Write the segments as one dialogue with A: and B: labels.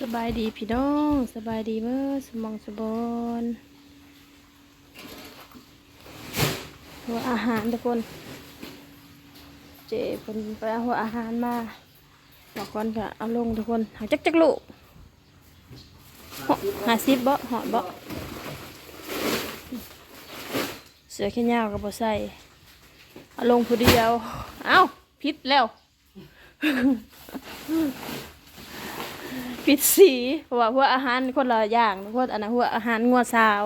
A: สบายดีพี่น้องสบายดีเมื่อสมองสบอนหัวอาหารทุกคน เจ๊เพิ่นไปเอาหัวอาหารมาบอกก่อนก็เอาลงทุกคนหาจักจักลูกหาซิบบ่หอดบ่เสือแค่ยาวกับบ่ใส่เอาลงผู้เดียว เอ้าพิษแล้ว ปิดสีเพราะว่าหัวอาหารคนละอย่างพวกอันนั้นหัวอาหารงัวสาว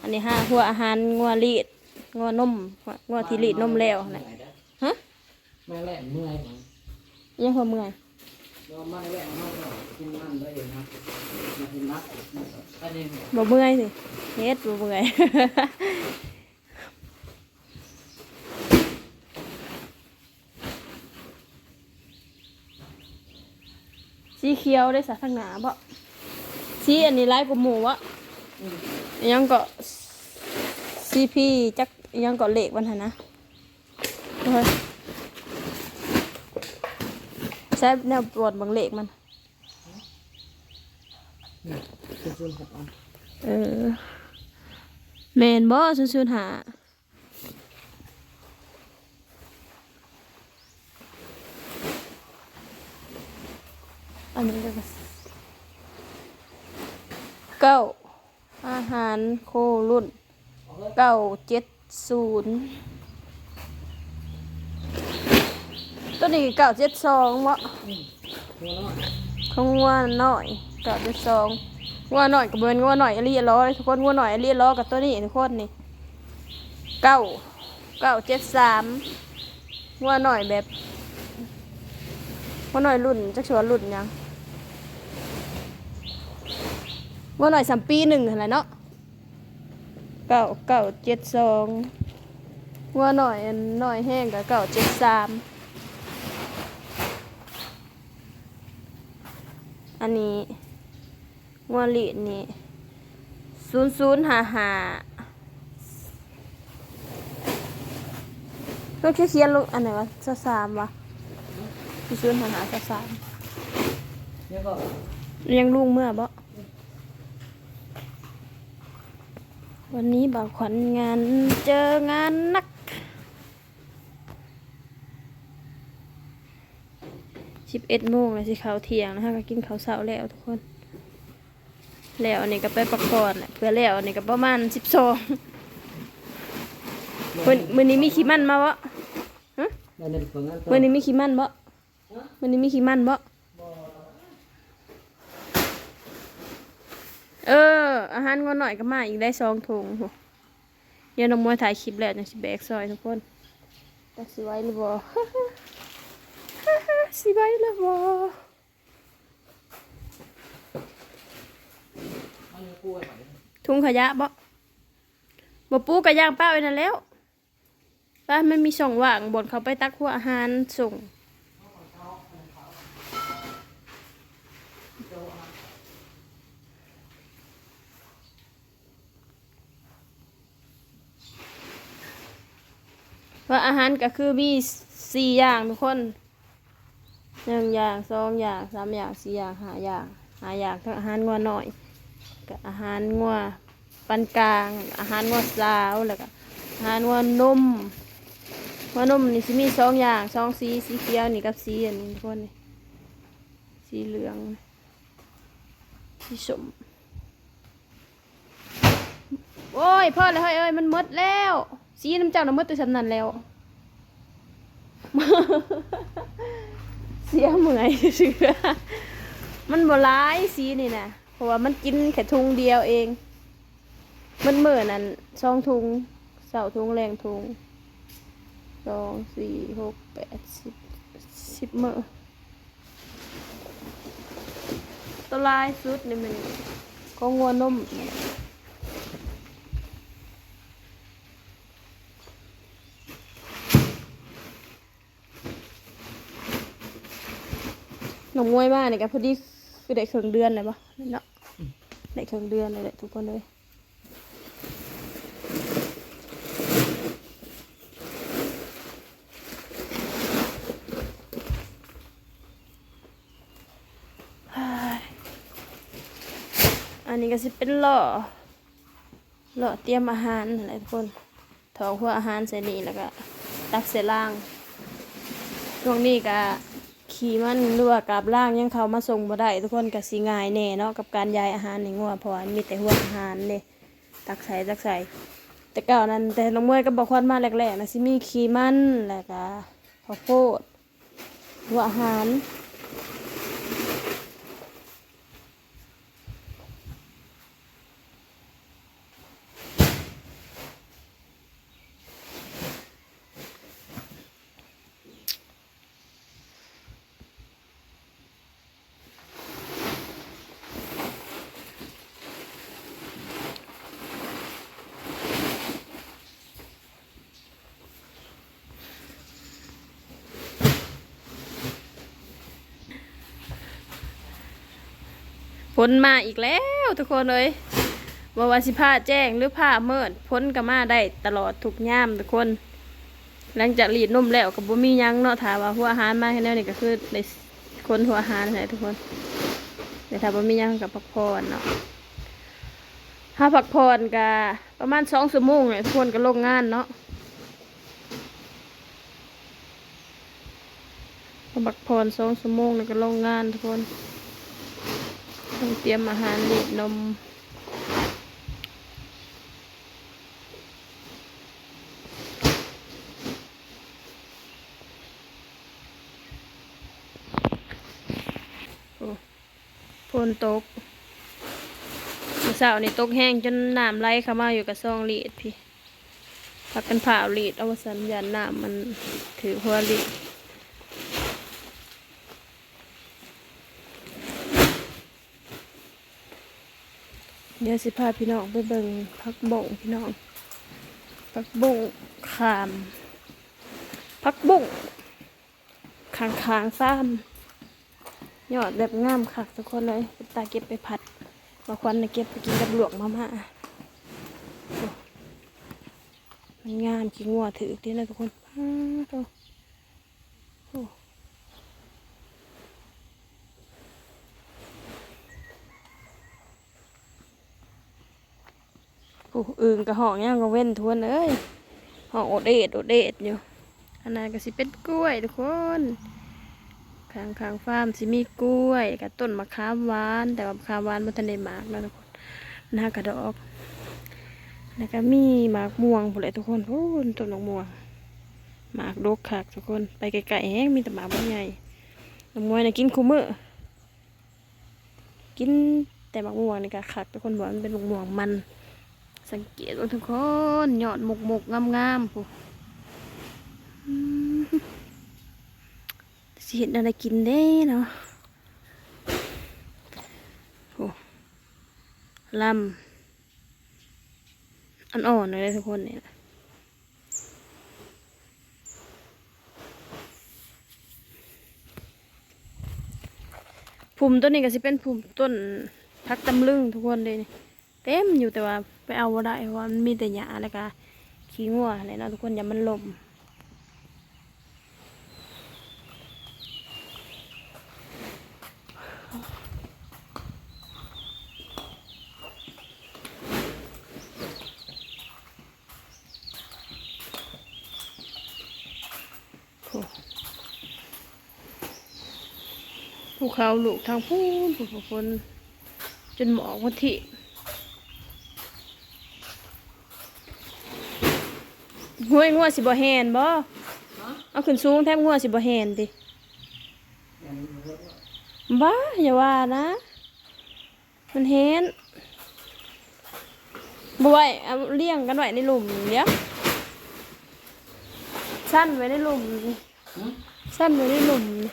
A: อันนี้ห้าหัวอาหารงัวลีดงัวนมงัวที่ลีดนมแล้วนะฮะ
B: มาแหละเมื่อยมั้ง
A: ยังหัวเมื่อย
B: เรามาแหละมาก็กินมันได้เองครับมากินนักอันนี้
A: บ่เมื่อยสิเฮ็ดบ่เมื่อย สีเขียวได้สะทางหนาบ่สีอันนี้ลายกว่าหมูวะอิหยังก็ซีพีจักอิหยังก็เลขวันหันนะเฮ้ยใช้แนวตรวจบางเลขมัน
B: คือส่วนหกอัน
A: เออแมนบ่ซุนซุนหา อันนี้ก็เก้าอาหารโครุ่นเก้าเจ็ดศูนย์ตัวนี้เก้าเจ็ดสองวะ
B: ตัวน้อย
A: ของงัวหน่อยเก้าเจ็ดสองงัวหน่อยกับเบินงัวหน่อยอรีล้อทุกคนงัวหน่อยอรีล้อกับตัวนี้ทุกคนนี่เก้าเก้าเจ็ดสามงัวหน่อยแบบงัวหน่อยรุ่นจักชวนรุ่นยัง งัวหน่อยสามปีหนึ่งอะไรเนาะเก้าเก้าเจ็ดสองงัวหน่อยอันหน่อยแห้งกับเก้าเจ็ดสามอันนี้งัวลีดนี่ศูนย์ศูนย์หาหาเพื่อเขียนลงอันไหนวะสสามวะศูนย์ศูนย์หาหาสสาม
B: แล้วก็
A: เลี้ยงลูกเมื่อบ่ วันนี้บ่าวขวัญงานเจองานนัก สิบเอ็ดโมงเลยสิเขาวเที่ยงนะคะก็กินข้าวเช้าแล้วทุกคน แล้วอันนี้ก็ไปประกอบแหละเพื่อแล้วอันนี้ก็ประมาณสิบสองมื้อมื้อนี้มีขี้มันมาวะฮะ
B: เราเน้นฝึกงาน
A: มื้อนี้มีขี้มันบ่มื้อนี้มีขี้มันบ่ เออ อาหารงอหน่อยก็มาอีกได้สองถุงเดี๋ยวน้องมวยถ่ายคลิปแล้วจังสิแบกซอยทุกคนจักสิไว้หรือบ่สิไว้หรือบ่ถุงขยะบ่บ่ปูกระย่างป้าไว้นั่นแล้วป้ามันมีช่องว่างบนเขาไปตักหัวอาหารส่ง ว่าอาหารก็คือมีสี่อย่างทุกคนหนึ่งอย่างสองอย่างสามอย่างสี่อย่างห้าอย่างห้าอย่างทั้งอาหารงัวหน่อยกับอาหารงัวปานกลาง อาหารงัวสาวแล้วก็อาหารงัวนมงัวนมนี่สิมีสองอย่างสองสีสีเขียวนี่กับสีอันนี้ทุกคนนี่สีเหลืองสีส้มโอ้ยพ่อเลยเฮ้ยเอ้ยมันมดแล้ว สีน้ำเจ้าน้ำมืดตัวฉันนั่นแล้ว เสียเหมื่อยเสือมันบร้ายสีนี่นะเพราะว่ามันกินแค่ทุงเดียวเอง มันเหมือนนั่นสองทุงเสาทุงแรงทุงสองสี่หกแปดสิบสิบเมื่อตัวลายสุดนี่มันก็งัวนม นี่แหละหนองมวยมากเนี่ยกันพอดีคือได้เครื่องเดือนเลยปะเนาะได้เครื่องเดือนเลยแหละทุกคนเลยเฮ้ยอันนี้ก็สิเป็นหล่อหล่อเตรียมอาหารอะไรทุกคนถอกหัวอาหารใส่นี่แล้วก็ตักใส่ล่างช่วงนี้ก็ ขี่มันหรือว่ากับล่างยังเขามาส่งบ่ได้ทุกคนกับสีง่ายแน่เนาะกับการย้ายอาหารในงัวเพราะว่ามีแต่หัวอาหารเลยตักใส่ตักใส่แต่เก่านั้นแต่น้องมวยก็บอกควันมาแรกๆนะสิมีขี่มันแล้วก็ข้าวโพดหัวอาหาร ผลมาอีกแล้วทุกคนเลยว่าวันสิผ้าแจ้งหรือผ้าเมิดพ้นก็มาได้ตลอดทุกย่ามทุกคน หลังจากรีดนมแล้วกับบ่มียังเนาะถามว่าหัวอาหารมาแค่นี้นี่ก็คือในคนหัวอาหารนั่นทุกคนแต่ถ้าบ่มียังกับพักผ่อนเนาะถ้าพักผ่อนก็ประมาณสองชั่วโมงเนี่ยทุกคนก็ลงงานเนาะพักผ่อนสองชั่วโมงแล้วก็ลงงานทุกคน ต้องเตรียมอาหารรีดนมโอ้ฝนตกเมื่อเช้านี่ตกแห้งจนน้ำไหลเข้ามาอยู่กับซองรีดพี่พักกันผ่าเอารีดเอาสัญญาณน้ำมันถือหัวรีด เดี๋ยวสิพาพี่น้องไปเบิ่งพักบ่งพี่น้องพักบุ้งขามพักบุ้งขางขางซ้ำยอดแบบงามคักทุกคนเลยตาเก็บไปผัดมาควันน่ะเก็บไปกินกับหลวงมาม่ามันงามขี้งัวถือที่นะทุกคนอ้าวโถ่โอ้ อ้อึงกระหองย่างก็เว้นทวนเอ้ยหองโอเดดโอเดดอยู่อันนั้นก็สิเป็นกล้วยทุกคนข้างข้างฟาร์มสิมีกล้วยกับต้นมะขามหวาน แต่ว่ามะขามหวานมันทันได้หมากแล้วทุกคนหน้ากระดอกแล้วก็มีหมากม่วงพวกเลยทุกคนโอ้ต้นมะม่วงหมากดกคักทุกคนไปไกลๆแห้งมีแต่หมากใบใหญ่น้ำมวยน่ะกินคูมือกินแต่หมากม่วงนี่ก็คักทุกคนบอกมันเป็นหมากม่วงมัน สังเกตว่าทุกคนยอดหมกหมกงามงามผู้อืมสิเห็นอะไรกินได้เนาะโอ้ลำอ่อนๆเลยทุกคนเนี่ยภูมิต้นนี้ก็สิเป็นภูมิต้นพักตำลึงทุกคนเลยนี่ เต็มอยู่แต่ว่าไปเอาบ่ได้เพราะว่ามันมีแต่หญ้าแล้วก็ขี้งัวอะไรเนาะทุกคนอย่ามันลมภูเขาลูกทางพูนผู้ผู้คนจนหมอกวันที่ ห้วยงัวสิบ่แหนบ่
B: ฮะ
A: เอาขึ้นสูงแทบงัวสิบ่แหนติ
B: อย่างนี้เยอะด้วย
A: บ้าอย่าว่านะ มันแหนบ่ไหวเอาเลี้ยงกันไว้ในหลุมเดี๋ยวสั้นไว้ในหลุมนี่
B: หืม
A: สั้นไว้ในหลุมนี่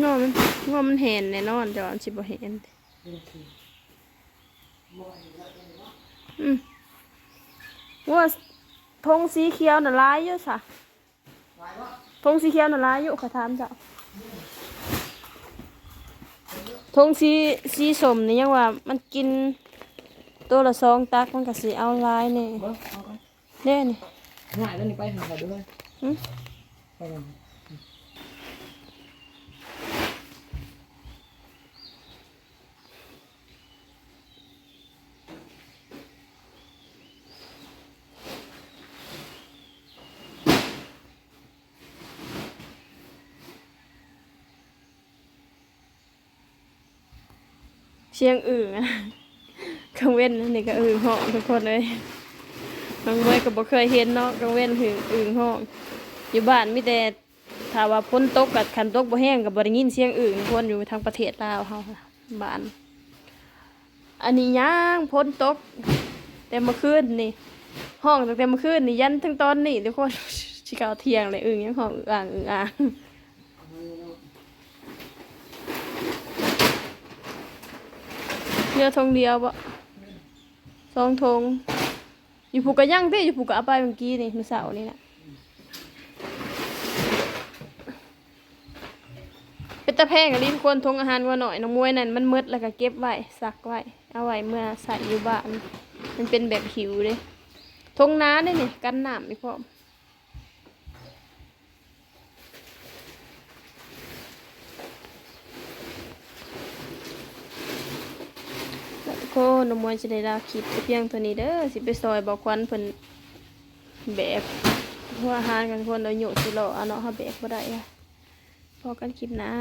A: งัวมันงัวมันแหนแน่นอนแต่ว่ามันสิบ่แหนติ
B: นี่คือ
A: อืม งัวธงสีเขียวน่ะลายอยู่ซะ
B: ไว้วะ
A: ธงสีเขียวน่ะลายอยู่ขอถามเจ้าธงสีสีสมนี่ยังว่ามันกินตัวละสองตักมันก็สิเอาลายนี่
B: เบิ้งเอาไป
A: เด้นี่
B: ง่ายแล้วนี่ไปหาเขาด้วย
A: เชียงอื่นอะกังเว้นนี่ก็อื่นห้องทุกคนเลยน้องเว้ยก็บ่เคยเห็นเนาะกังเว้นหึงอื่นห้องอยู่บ้านมีแต่ถ้าว่าพ้นตกกับคันตกบ่แห้งกับบ่ได้ยินเสียงอื่นทุกคนอยู่ทางประเทศลาวเฮาค่ะบ้าน อันนี้ย่างพ้นตกแต่เมื่อคืนนี่ห้องตั้งแต่เมื่อคืนนี่ยันถึงตอนนี้ทุกคนชิเกาเที่ยงเลยอึ่งยังห้องอึ่งอ่างอึ่งอ่าง เรือธงเดียวบ่สองธงอยู่ผูกกระยั่งที่อยู่ผูกกระเอาไปเมื่อกี้นี่มือเสาร์นี่แหละเป็นตะแพงกับลิ้ควรทงอาหารว่าหน่อยน้องมวยนั่นมันมืดแล้วก็เก็บไว้ซักไว้เอาไว้เมื่อใส่อยู่บ้าน มันเป็นแบบหิวเด้ทงน้าเนี่ยนี่กันน้ำอีกพอม แล้วทุก คนน้องมวยจะได้ลาคลิปเพียงตัวนี้เด้อสิไปซอยบอกควันเพิ่นแบกหัวอาหารกันคนเราโยสิโลเอาเนาะเฮาแบกบ่ได้อะพอกันคลิปนะ